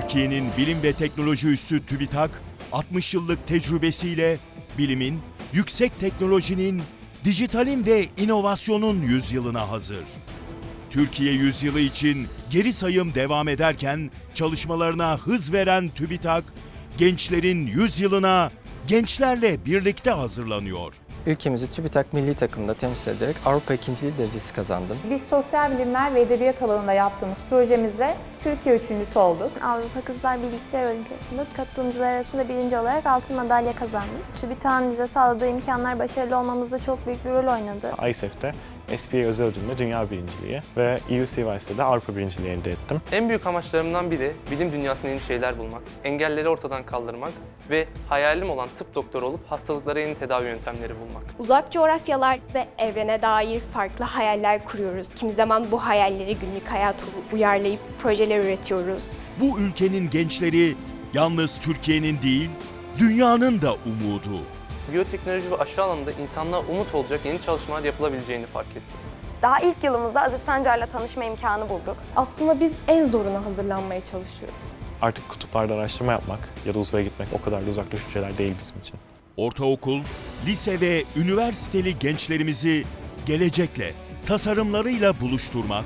Türkiye'nin bilim ve teknoloji üssü TÜBİTAK, 60 yıllık tecrübesiyle bilimin, yüksek teknolojinin, dijitalin ve inovasyonun yüzyılına hazır. Türkiye yüzyılı için geri sayım devam ederken çalışmalarına hız veren TÜBİTAK, gençlerin yüzyılına gençlerle birlikte hazırlanıyor. Ülkemizi TÜBİTAK milli takımda temsil ederek Avrupa ikinciliği derecesi kazandım. Biz sosyal bilimler ve edebiyat alanında yaptığımız projemizde Türkiye üçüncüsü olduk. Avrupa Kızlar Bilgisayar Olimpiyatında katılımcılar arasında birinci olarak altın madalya kazandım. TÜBİTAK'ın bize sağladığı imkanlar başarılı olmamızda çok büyük bir rol oynadı. ISEF'te SPA özel ödülümle dünya birinciliği ve EU CVIS'te de Avrupa birinciliği elde ettim. En büyük amaçlarımdan biri bilim dünyasına yeni şeyler bulmak, engelleri ortadan kaldırmak ve hayalim olan tıp doktoru olup hastalıklara yeni tedavi yöntemleri bulmak. Uzak coğrafyalar ve evrene dair farklı hayaller kuruyoruz. Kimi zaman bu hayalleri günlük hayata uyarlayıp projeler üretiyoruz. Bu ülkenin gençleri yalnız Türkiye'nin değil, dünyanın da umudu. Biyoteknoloji ve aşı alanında insanlığa umut olacak yeni çalışmalar yapılabileceğini fark ettim. Daha ilk yılımızda Aziz Sancar'la tanışma imkanı bulduk. Aslında biz en zoruna hazırlanmaya çalışıyoruz. Artık kutuplarda araştırma yapmak ya da uzaya gitmek o kadar da uzak düşünceler değil bizim için. Ortaokul, lise ve üniversiteli gençlerimizi gelecekle, tasarımlarıyla buluşturmak,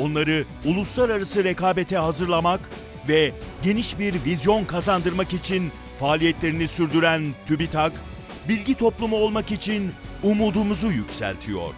onları uluslararası rekabete hazırlamak ve geniş bir vizyon kazandırmak için faaliyetlerini sürdüren TÜBİTAK, bilgi toplumu olmak için umudumuzu yükseltiyor.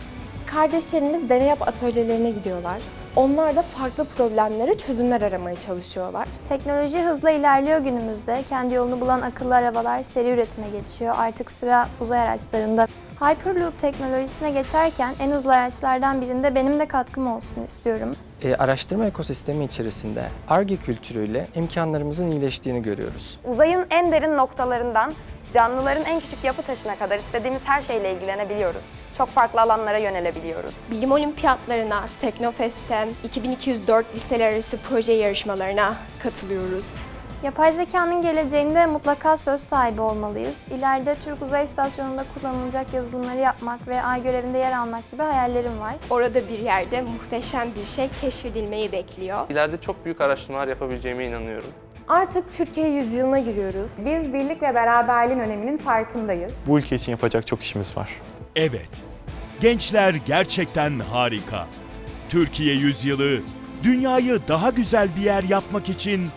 Kardeşlerimiz deney yap atölyelerine gidiyorlar. Onlar da farklı problemlere çözümler aramaya çalışıyorlar. Teknoloji hızla ilerliyor günümüzde. Kendi yolunu bulan akıllı arabalar seri üretime geçiyor. Artık sıra uzay araçlarında. Hyperloop teknolojisine geçerken en hızlı araçlardan birinde benim de katkım olsun istiyorum. E, araştırma ekosistemi içerisinde ARGE kültürüyle imkanlarımızın iyileştiğini görüyoruz. Uzayın en derin noktalarından canlıların en küçük yapı taşına kadar istediğimiz her şeyle ilgilenebiliyoruz. Çok farklı alanlara yönelebiliyoruz. Bilim olimpiyatlarına, Teknofest'e, 2204 liseler arası proje yarışmalarına katılıyoruz. Yapay zekanın geleceğinde mutlaka söz sahibi olmalıyız. İleride Türk Uzay İstasyonu'nda kullanılacak yazılımları yapmak ve ay görevinde yer almak gibi hayallerim var. Orada bir yerde muhteşem bir şey keşfedilmeyi bekliyor. İleride çok büyük araştırmalar yapabileceğime inanıyorum. Artık Türkiye yüzyılına giriyoruz. Biz birlik ve beraberliğin öneminin farkındayız. Bu ülke için yapacak çok işimiz var. Evet, gençler gerçekten harika. Türkiye yüzyılı, dünyayı daha güzel bir yer yapmak için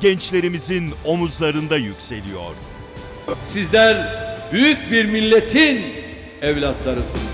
gençlerimizin omuzlarında yükseliyor. Sizler büyük bir milletin evlatlarısınız.